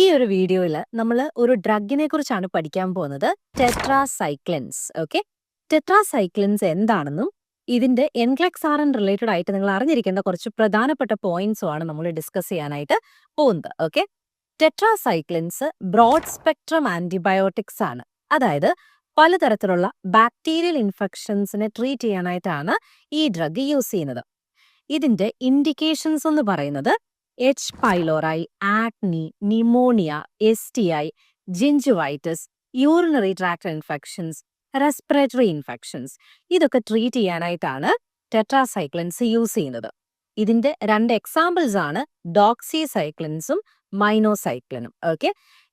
ഈ ഒരു വീഡിയോയിൽ നമ്മൾ ഒരു ഡ്രഗിനെ കുറിച്ചാണ് പഠിക്കാൻ പോകുന്നത്. ടെട്രാസൈക്ലിൻസ്. ഓക്കെ? ടെട്രാസൈക്ലിൻസ് എന്താണെന്നും ഇതിന്റെ എൻക്ലെക്സാറൻ റിലേറ്റഡ് ആയിട്ട് നിങ്ങൾ അറിഞ്ഞിരിക്കേണ്ട കുറച്ച് പ്രധാനപ്പെട്ട പോയിന്റ്സും ആണ് നമ്മൾ ഡിസ്കസ് ചെയ്യാനായിട്ട് പോകുന്നത്. Okay? Tetracyclines broad spectrum antibiotics ആണ്. അതായത് പലതരത്തിലുള്ള ബാക്ടീരിയൽ ഇൻഫെക്ഷൻസിനെ ട്രീറ്റ് ചെയ്യാനായിട്ടാണ് ഈ ഡ്രഗ് യൂസ് ചെയ്യുന്നത്. ഇതിന്റെ ഇൻഡിക്കേഷൻസ് എന്ന് പറയുന്നത് H പൈലോറായി acne pneumonia S T I gingivitis urinary tract infections respiratory infections ഇതൊക്കെ ട്രീറ്റ് ചെയ്യാനായിട്ടാണ് ടെട്രാസൈക്ലിൻസ് യൂസ് ചെയ്യുന്നത്. ഇതിന്റെ രണ്ട് എക്സാമ്പിൾസ് ആണ് ഡോക്സി സൈക്ലിൻസും മൈനോസൈക്ലിനും ഓക്കെ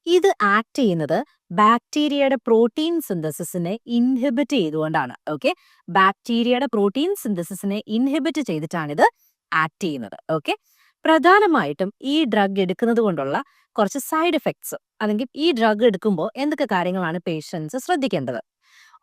ഇത് ആക്ട് ചെയ്യുന്നത് ബാക്ടീരിയയുടെ പ്രോട്ടീൻ സിന്തസിസിനെ ഇൻഹിബിറ്റ് ചെയ്തുകൊണ്ടാണ്. ഓക്കെ ബാക്ടീരിയയുടെ പ്രോട്ടീൻ സിന്തസിസിനെ ഇൻഹിബിറ്റ് ചെയ്തിട്ടാണ് ഇത് ആക്ട് ചെയ്യുന്നത്. ഓക്കെ പ്രധാനമായിട്ടും ഈ ഡ്രഗ് എടുക്കുന്നത് കൊണ്ടുള്ള കുറച്ച് സൈഡ് എഫക്ട്സ് അല്ലെങ്കിൽ ഈ ഡ്രഗ് എടുക്കുമ്പോൾ എന്തൊക്കെ കാര്യങ്ങളാണ് പേഷ്യൻസ് ശ്രദ്ധിക്കേണ്ടത്?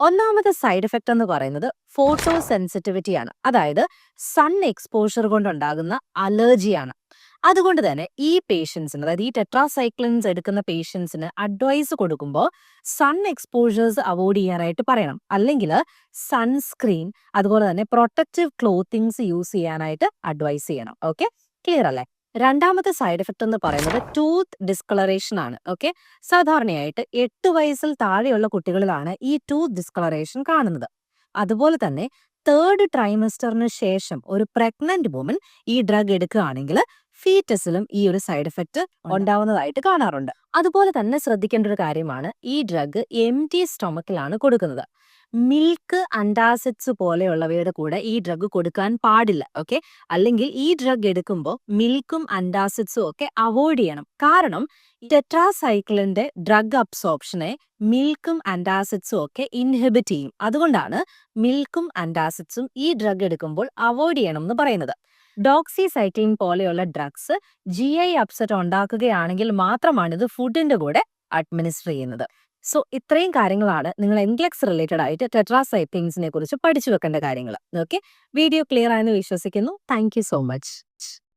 ഒന്നാമത്തെ സൈഡ് എഫക്റ്റ് എന്ന് പറയുന്നത് ഫോട്ടോ സെൻസിറ്റിവിറ്റി ആണ്. അതായത് സൺ എക്സ്പോഷർ കൊണ്ടുണ്ടാകുന്ന അലർജിയാണ് അതുകൊണ്ട് തന്നെ ഈ പേഷ്യൻസിന് അതായത് ഈ ടെട്രാസൈക്ലിൻസ് എടുക്കുന്ന പേഷ്യൻസിന് അഡ്വൈസ് കൊടുക്കുമ്പോൾ സൺ എക്സ്പോഷേഴ്സ് അവോയ്ഡ് ചെയ്യാനായിട്ട് പറയണം. അല്ലെങ്കിൽ സൺസ്ക്രീൻ അതുപോലെ തന്നെ പ്രൊട്ടക്റ്റീവ് ക്ലോത്തിങ്സ് യൂസ് ചെയ്യാനായിട്ട് അഡ്വൈസ് ചെയ്യണം. ഓക്കെ ക്ലിയർ അല്ലേ? രണ്ടാമത്തെ സൈഡ് എഫക്റ്റ് എന്ന് പറയുന്നത് ടൂത്ത് ഡിസ്കളറേഷൻ ആണ്. ഓക്കെ സാധാരണയായിട്ട് എട്ട് വയസ്സിൽ താഴെയുള്ള കുട്ടികളിലാണ് ഈ ടൂത്ത് ഡിസ്കളറേഷൻ കാണുന്നത്. അതുപോലെ തന്നെ തേർഡ് ട്രൈമസ്റ്ററിന് ശേഷം ഒരു പ്രഗ്നന്റ് വുമൻ ഈ ഡ്രഗ് എടുക്കുകയാണെങ്കിൽ ഫീറ്റസിലും ഈ ഒരു സൈഡ് എഫക്റ്റ് ഉണ്ടാവുന്നതായിട്ട് കാണാറുണ്ട്. അതുപോലെ തന്നെ ശ്രദ്ധിക്കേണ്ട ഒരു കാര്യമാണ് ഈ ഡ്രഗ് എം ടി സ്റ്റൊമക്കിലാണ് കൊടുക്കുന്നത്. മിൽക്ക് അൻഡാസിഡ്സ് പോലെയുള്ളവയുടെ കൂടെ ഈ ഡ്രഗ് കൊടുക്കാൻ പാടില്ല ഓക്കെ അല്ലെങ്കിൽ ഈ ഡ്രഗ് എടുക്കുമ്പോൾ മിൽക്കും അൻഡാസിഡ്സും ഒക്കെ അവോയ്ഡ് ചെയ്യണം. കാരണം ടെട്രാസൈക്കിളിന്റെ ഡ്രഗ് അബ്സോർപ്ഷനെ മിൽക്കും അൻഡാസിഡ്സും ഒക്കെ ഇൻഹിബിറ്റ് ചെയ്യും. അതുകൊണ്ടാണ് മിൽക്കും അൻഡാസിഡ്സും ഈ ഡ്രഗ് എടുക്കുമ്പോൾ അവോയ്ഡ് ചെയ്യണം എന്ന് പറയുന്നത്. ഡോക്സി സൈക്ലിൻ പോലെയുള്ള ഡ്രഗ്സ് ജി ഐ അപ്സെറ്റ് ഉണ്ടാക്കുകയാണെങ്കിൽ മാത്രമാണ് ഇത് ഫുഡിന്റെ കൂടെ അഡ്മിനിസ്റ്റർ ചെയ്യുന്നത്. സോ ഇത്രയും കാര്യങ്ങളാണ് നിങ്ങൾ എൻഗ്ലക്സ് റിലേറ്റഡ് ആയിട്ട് ടെട്രാസൈക്ലിൻസിനെ കുറിച്ച് പഠിച്ചു വെക്കേണ്ട കാര്യങ്ങൾ. ഓക്കെ വീഡിയോ ക്ലിയർ ആയെന്ന് വിശ്വസിക്കുന്നു. Thank so much